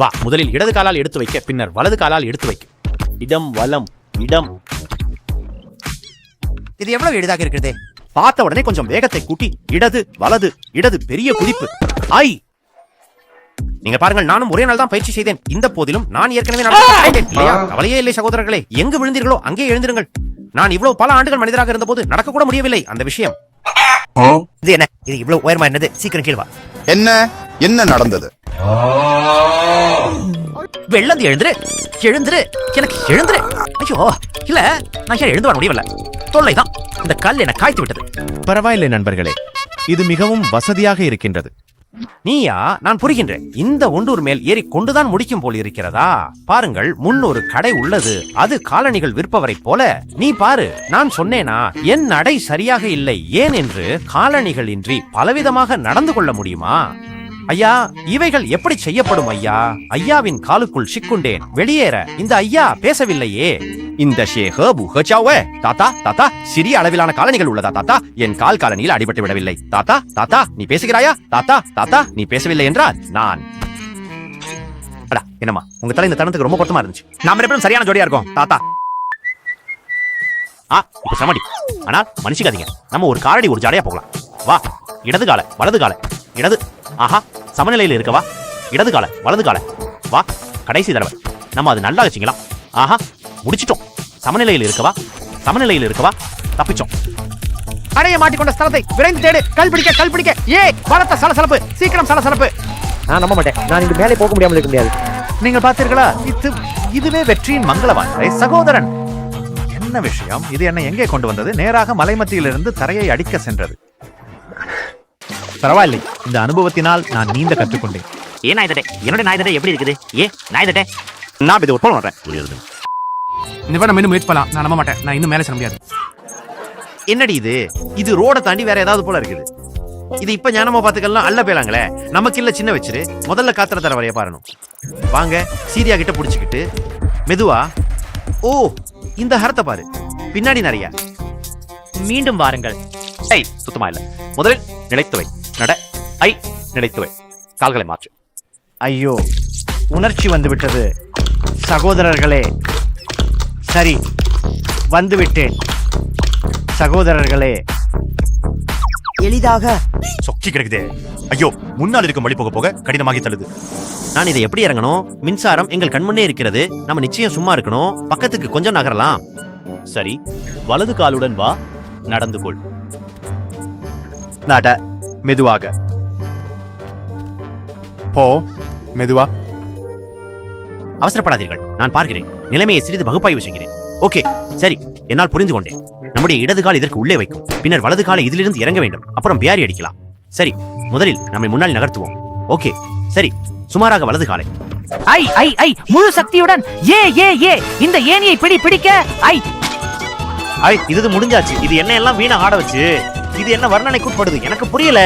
வா. முதலில் இடது காலால் எடுத்து வைக்க பின்னர் வலது காலால் எடுத்து வைக்க. இடம் வலம் இடம். இது எவ்வளவு எளிதாக இருக்கிறது? பார்த்த உடனே கொஞ்சம் வேகத்தை கூட்டி இடது வலது இடது பெரிய குதிப்பு. ஐ. நீங்க பாருங்கள் நானும் ஒரே நாள் தான் பயிற்சி செய்தேன். இந்த போதிலும் நான் ஏற்கனவே இல்லையா? கவலையே இல்லை சகோதரர்களே. எங்கு விழுந்தீர்களோ அங்கே எழுந்திருங்கள். நான் இவ்வளவு பல ஆண்டுகள் மனிதராக இருந்தபோது நடக்க கூட முடியவில்லை அந்த விஷயம். இது என்ன? இது இவ்வளவு உயரமா என்னது? சீக்கிரம் கீழ் வா. என்ன? என்ன நடந்தது? வெள்ளந்து எழுந்துரு எழுந்துரு எனக்கு எழுந்துரு. ஐயோ இல்ல நான் ஏன் எழுந்து வர முடியவில்லை. தொல்லைதான். இந்த கல் என்ன காய்த்து விட்டது. பரவாயில்லை நண்பர்களே இது மிகவும் வசதியாக இருக்கின்றது. நீயா நான் புரிகின்றேன். இந்த ஒண்டூர் மேல் ஏறி கொண்டுதான் முடிக்கும் போல் இருக்கிறதா? பாருங்கள் முன் ஒரு கடை உள்ளது. அது காலணிகள் விற்பவரைப் போல. நீ பாரு நான் சொன்னேனா என் நடை சரியாக இல்லை. ஏன் என்று காலணிகள் இன்றி பலவிதமாக நடந்து கொள்ள முடியுமா? ஐயா இவைகள் எப்படி செய்யப்படும் ஐயா? ஐயாவின் காலுக்குள் சிக்குண்டேன். வெளியேற. இந்த ஐயா பேசவில்லையே. இந்த ஷேஹ புஹச்சாவே தாத்தா தாத்தா சிறிய அளவிலான காலணிகள் உள்ளதா தாத்தா? என் கால் காலணியில் அடிபட்டு விடவில்லை. தாத்தா தாத்தா நீ பேசுகிறாயா? தாத்தா தாத்தா நீ பேசவில்லை என்றால் நான். அடா என்னம்மா? உங்க தலை இந்த தருணத்துக்கு ரொம்ப பொருத்தமா இருந்துச்சு. நாம ரெண்டு பேரும் சரியான ஜோடியா இருக்கோம். தாத்தா. ஆ இப்ப சமடி. ஆனால் மனுஷிக்காதீங்க நம்ம ஒரு காரடி ஒரு ஜாடையா போகலாம். வா. இடது கால வலது கால. இடது. ஆஹா. சமநிலையில் இருக்கவா இடது கால வலது கால. வா கடைசி தடவை. நம்ம அது நல்லா வச்சுக்கலாம். ஆஹா முடிச்சிட்டோம். சமநிலையில் இருக்கவா சமநிலையில் இருக்கவா தப்பிச்சோம். அடைய மாட்டிக்கொண்ட ஸ்தலத்தை விரைந்து தேடு. கல் பிடிக்க கல் பிடிக்க. ஏ பலத்த சலசலப்பு. சீக்கிரம் சலசலப்பு. நான் நம்ப மாட்டேன். நான் இங்க மேலே போக முடியாமல் இருக்க முடியாது. நீங்கள் பார்த்தீர்களா? இது இதுவே வெற்றியின் மங்களவாய் சகோதரன். என்ன விஷயம்? இது என்னை எங்கே கொண்டு வந்தது? நேராக மலைமத்தியிலிருந்து தரையை அடிக்க சென்றது. பரவாயில்லை. இந்த அனுபவத்தினால் நான் நீந்த கற்றுக்கொண்டேன். ஏன் நாய்தட்டே என்னோட நாய்தட்டை எப்படி இருக்குது? ஏ நாய்தட்டே. நான் இது ஒரு வரேன் இந்த நம்ம இன்னும் முயற்சி பண்ணலாம் நான் நம்ப மாட்டேன். நான் இன்னும் மேலே செல்ல முடியாது. என்னடி இது? இது ரோட தாண்டி வேற ஏதாவது போல இருக்குது. இது இப்ப ஞானமா பாத்துக்கலாம் அல்ல போயலாங்களே நமக்கு இல்ல சின்ன வச்சிரு. முதல்ல காத்திர தர வரைய பாருணும். வாங்க சீரியா கிட்ட புடிச்சுக்கிட்டு மெதுவா ஓ இந்த ஹரத்தை பாரு. பின்னாடி நிறைய. மீண்டும் வாருங்கள். சுத்தமா இல்ல. முதலில் நிலைத்துவை. நட ஐ நிலைத்துவை கால்களை மாற்று. ஐயோ உணர்ச்சி வந்து விட்டது சகோதரர்களே சரி வந்து விட்டேன் சகோதரர்களே. எளிதாக. சொக்கி கிடக்குதே. ஐயோ முன்னால் இருக்கும் வழி போக போக கடினமாகி தள்ளுது. நான் இதை எப்படி இறங்கணும்? மின்சாரம் எங்கள் கண்முன்னே இருக்கிறது. நம்ம நிச்சயம் சும்மா இருக்கணும். பக்கத்துக்கு கொஞ்சம் நகரலாம். சரி வலது காலுடன் வா. நடந்து கொள். நட மெதுவாக. போ மெதுவா. அவசரப்படாதீர்கள் நான் பார்க்கிறேன். நிலைமையை சிறிது பகுப்பாய்வு செய்கிறேன். ஓகே சரி என்னால் புரிந்து கொண்டேன். நம்முடைய இடது கால் இதற்கு உள்ளே வைக்கும். பின்னர் வலது காலை இதிலிருந்து இறங்க வேண்டும். அப்புறம் பியாரி அடிக்கலாம். சரி முதலில் நம்மை முன்னால் நகர்த்துவோம். ஓகே சரி சுமாராக வலது காலை. ஐ ஐ ஐ முழு சக்தியுடன் ஏ ஏ ஏ. இந்த ஏணியை பிடி பிடிக்க ஐ. ஐ இது முடிஞ்சாச்சு. இது என்ன எல்லாம் வீணா ஆட வச்சு. இது என்ன வர்ணனைக்குட்படுது? எனக்கு புரியல.